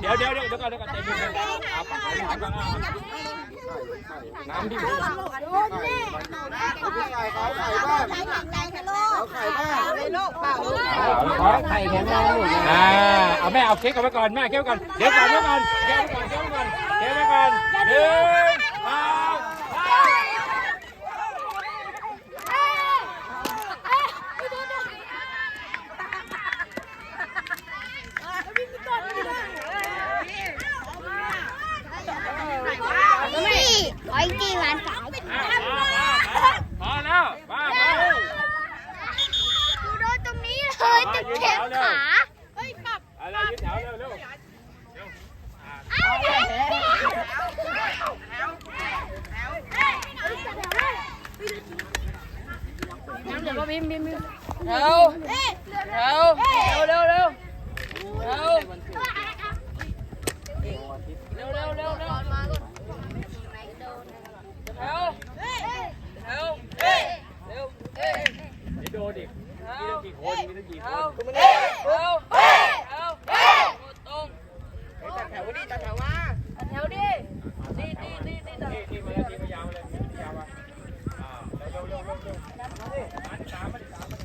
เดี๋ยวเดี๋ยวเดี๋ยวเดี๋ยวก่อนเดี๋ยวก่อนใจเย็นๆเอาปากถามก่อนนะน้ำที่มีไข่แข็งแรงลูกอ่าเอาแม่เอาเค้กเอาไว้ก่อนแม่เค้กไว้ก่อนเดี๋ยวก่อนเดี๋ยวก่อนเค้กไว้ก่อนเค้กไว้ก่อนเค้กไว้ก่อนหนึ่ง เลยจะเจ็บขาเฮ้ยปรับเอาเลยยืดแถวเร็วเร็วเร็วเร็ว มีตั้กี่คน มีตั้กี่คนาตรงตัดแถวดิตัดแถวว่าตัดแถวดิดีดีดีดีมามายาวเลยยาวอะเร็วเดิตามมาดิ